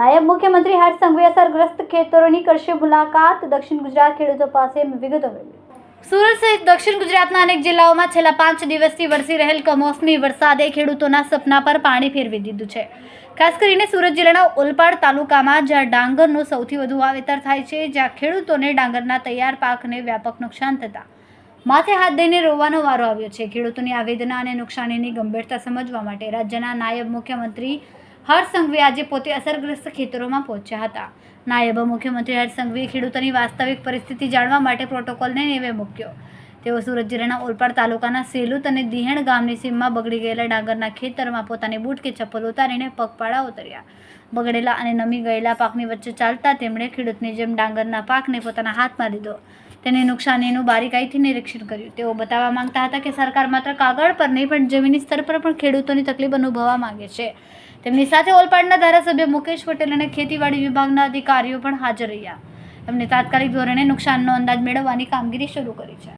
નાયબ મુખ્યમંત્રી હર્ષ સંઘવી અસરગ્રસ્ત ખેતરોની કરશે મુલાકાત. દક્ષિણ ગુજરાત ખેડૂતો પાસે વિગતો મેળવી. સુરત સહિત દક્ષિણ ગુજરાતના અનેક જિલ્લાઓમાં છેલ્લા પાંચ દિવસથી વરસી રહેલ કમોસમી વરસાદે ખેડૂતોના સપના પર પાણી ફેરવી દીધું છે. ખાસ કરીને સુરત જિલ્લાના ઓલપાડ તાલુકામાં, જ્યાં ડાંગરનું સૌથી વધુ વાવેતર થાય છે, જ્યાં ખેડૂતોને ડાંગરના તૈયાર પાકને વ્યાપક નુકસાન થતાં માથે હાથ દઈને રોવાનો વારો આવ્યો છે. ખેડૂતોની આ વેદના અને નુકસાનીની ગંભીરતા સમજવા માટે રાજ્યના નાયબ મુખ્યમંત્રી હર્ષ સંઘવી આજે પોતે અસરગ્રસ્ત ખેતરોમાં પહોંચ્યા હતા. નાયબ મુખ્યમંત્રી હર્ષ ખેડૂતોની વાસ્તવિક પરિસ્થિતિ જાણવા માટે પ્રોટોકોલને નેવે મૂક્યો. તેઓ સુરત જિલ્લાના ઓલપાડ તાલુકાના સેલુત અને દિહેણ ગામની સીમમાં બગડી ગયેલા ડાંગરના ખેતરમાં પોતાની બૂટ કે ચપ્પલ ઉતારીને પગપાળા ઉતર્યા. બગડેલા અને નમી ગયેલા પાકની વચ્ચે ચાલતા તેમણે ખેડૂતની જેમ ડાંગરના પાકને પોતાના હાથમાં લીધો. તેની નુકસાનીનું બારીકાઈથી નિરીક્ષણ કર્યું. તેઓ બતાવવા માંગતા હતા કે સરકાર માત્ર કાગળ પર નહીં, પણ જમીની સ્તર પર પણ ખેડૂતોની તકલીફ અનુભવવા માંગે છે. તેમની સાથે ઓલપાડના ધારાસભ્ય મુકેશ પટેલ અને ખેતીવાડી વિભાગના અધિકારીઓ પણ હાજર રહ્યા. એમને તાત્કાલિક ધોરણે નુકસાનનો અંદાજ મેળવવાની કામગીરી શરૂ કરી છે.